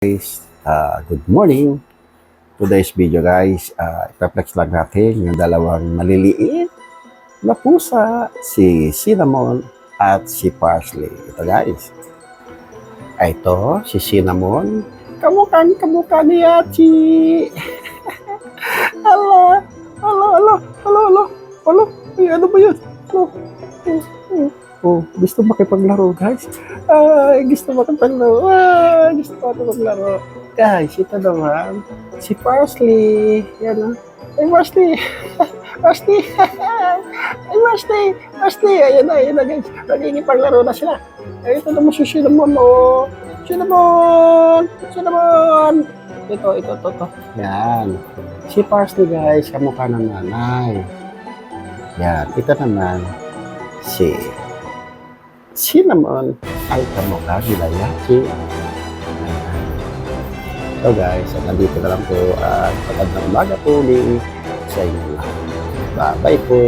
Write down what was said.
guys, uh, good morning. Today's video guys, uh, ipaplex lang natin yung dalawang maliliit na pusa, si Cinnamon at si Parsley. Ito guys. Ay, Ito, si Cinnamon. Kamukhang kamukha ni Yachi. Ala, ala, ala, ala, ala, ala. Ay, ano ba yun? Oh, oh, oh. Oh, gusto makipaglaro guys. Ay, gusto makipaglaro. Ay, gusto makipaglaro. Guys, ito naman. Si Parsley. Yan ah. Ay, Parsley. Parsley. Ay, Parsley. Parsley. Ayan na, ayan na guys. Nagigipaglaro na sila. Ay, ito naman si Cinnamon, oh. Cinnamon! Cinnamon! Ito, ito, ito, ito. Yan. Si Parsley, guys, kamukha ng nanay. Yan. Ito naman, si Cinnamon ay kamukha nila Yachi. Ayan. So guys, so nandito na lang po at magandang umaga po ulit sa inyo lahat. Bye-bye po.